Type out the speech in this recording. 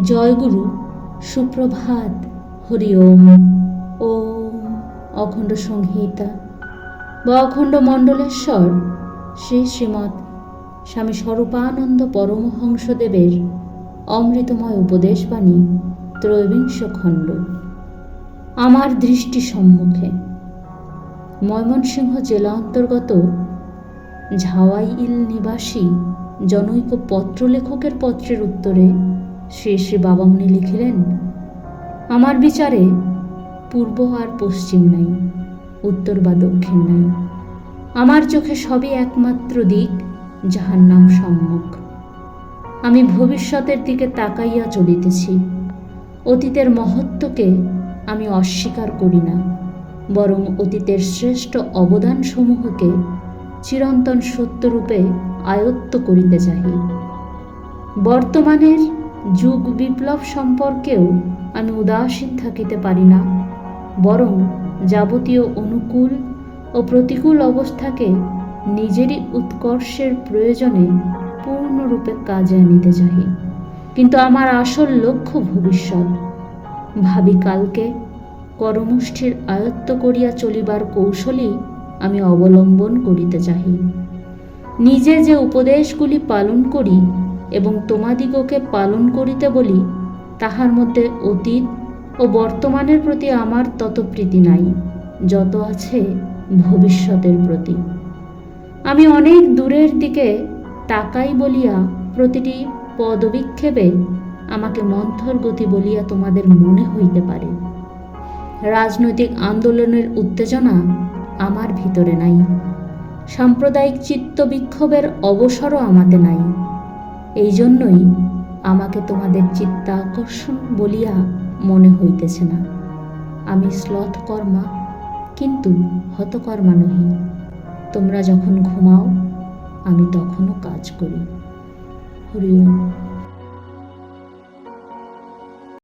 জয়গুরু সুপ্রভাত। হরি ওম। ওম অখণ্ড সংহিতা। বা অখণ্ড মণ্ডলেশ্বর। শ্রী শ্রীমৎ স্বামী স্বরূপানন্দ পরমহংসদেবের অমৃতময় উপদেশবাণী ত্রয়োবিংশ খণ্ড। আমার দৃষ্টি সম্মুখে। ময়মনসিংহ জেলা অন্তর্গত ঝাওয়াইল নিবাসী জনৈক পত্রলেখকের পত্রের উত্তরে শ্রী বাবামণি লিখিলেন, আমার বিচারে পূর্ব আর পশ্চিম নাই, উত্তর বা দক্ষিণ নাই। আমার চোখে সবই একমাত্র দিক, যাহার নাম সম্মুখ। আমি ভবিষ্যতের দিকে তাকাইয়া চলিতেছি। অতীতের মহত্বকে আমি অস্বীকার করি না, বরং অতীতের শ্রেষ্ঠ অবদানসমূহকে চিরন্তন সত্যরূপে আয়ত্ত করিতে চাহি। বর্তমানের যুগ বিপ্লব সম্পর্কেও আমি উদাসীন থাকিতে পারি না। বরং যাবতীয় অনুকূল ও প্রতিকূল অবস্থাকে নিজেরই উৎকর্ষের প্রয়োজনে পূর্ণরূপে কাজে আনিতে চাহি। কিন্তু আমার আসল লক্ষ্য ভবিষ্যৎ। ভাবি কালকে করমুষ্ঠির আয়ত্ত করিয়া চলিবার কৌশলই আমি অবলম্বন করিতে চাহি। নিজে যে উপদেশগুলি পালন করি এবং তোমাদিগকে পালন করিতে বলি, তাহার মধ্যে অতীত ও বর্তমানের প্রতি আমার তত প্রীতি নাই, যত আছে ভবিষ্যতের প্রতি। আমি অনেক দূরের দিকে তাকাই বলিয়া প্রতিটি পদবিক্ষেপে আমাকে মন্থর গতি বলিয়া তোমাদের মনে হইতে পারে। রাজনৈতিক আন্দোলনের উত্তেজনা আমার ভিতরে নাই। সাম্প্রদায়িক চিত্ত বিক্ষোভের অবসরও আমাতে নাই। এই জন্যই আমাকে তোমাদের চিত্তাকর্ষণ বলিয়া মনে হইতেছে না। আমি শ্লথকর্মা, কিন্তু হতকর্মা নহি। তোমরা যখন ঘুমাও, আমি তখনও কাজ করি। হরি ওম